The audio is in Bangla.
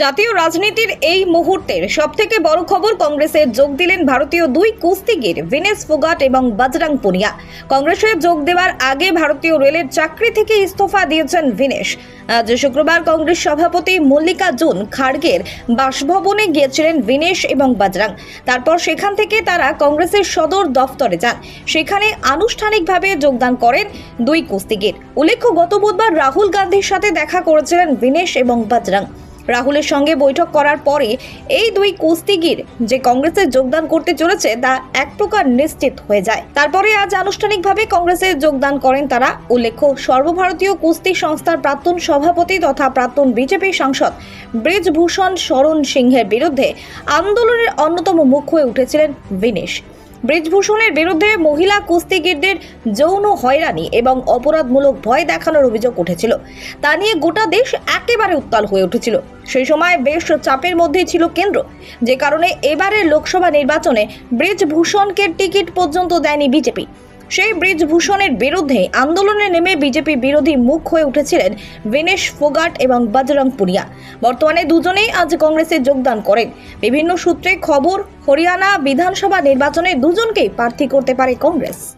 জাতীয় রাজনীতির এই মুহূর্তের সবথেকে বড় খবর কংগ্রেসে যোগ দিলেন ভারতীয় দুই কুস্তিগির ভিনেস ফোগাট এবং বজরং পুনিয়া। কংগ্রেসে যোগ দেওয়ার আগে ভারতীয় রেলের চাকরি থেকে ইস্তফা দিয়েছেন ভিনেশ। আজ শুক্রবার কংগ্রেস সভাপতি মল্লিকা জুন খাড়গের বাসভবনে গিয়েছিলেন ভিনেশ এবং বজরং। তারপর সেখান থেকে তারা কংগ্রেসের সদর দফতরে যান। সেখানে আনুষ্ঠানিকভাবে যোগদান করেন দুই কুস্তিগির। উল্লেখ্য, গত বুধবার রাহুল গান্ধীর সাথে দেখা করেছিলেন ভিনেশ এবং বজরং। রাহুলের সঙ্গে বৈঠক করার পরে এই দুই কুস্তিগির যে কংগ্রেসে যোগদান করতে চলেছে, তা এক প্রকার নিশ্চিত হয়ে যায়। তারপরে আজ আনুষ্ঠানিকভাবে কংগ্রেসে যোগদান করেন তারা। উল্লেখ্য, সর্বভারতীয় কুস্তি সংস্থার প্রাক্তন সভাপতি তথা প্রাক্তন বিজেপি সাংসদ ব্রিজভূষণ শরণ সিংহের বিরুদ্ধে আন্দোলনের অন্যতম মুখ হয়ে উঠেছিলেন বিনেশ। ব্রিজভূষণের বিরুদ্ধে মহিলা কুস্তিগিরদের যৌন হয়রানি এবং অপরাধমূলক ভয় দেখানোর অভিযোগ উঠেছিল। তা নিয়ে গোটা দেশ একেবারে উত্তাল হয়ে উঠেছিল। সেই সময় বেশ চাপের মধ্যেই ছিল কেন্দ্র। যে কারণে এবারের লোকসভা নির্বাচনে ব্রিজভূষণকে টিকিট পর্যন্ত দেয়নি বিজেপি। সেই ব্রিজভূষণের বিরুদ্ধে আন্দোলনে নেমে বিজেপি বিরোধী মুখ হয়ে উঠেছিলেন বিনেশ ফোগাট এবং বজরং পুনিয়া। বর্তমানে দুজনেই আজ কংগ্রেসে যোগদান করেন। বিভিন্ন সূত্রে খবর, হরিয়ানা বিধানসভা নির্বাচনে দুজনকেই প্রার্থী করতে পারে কংগ্রেস।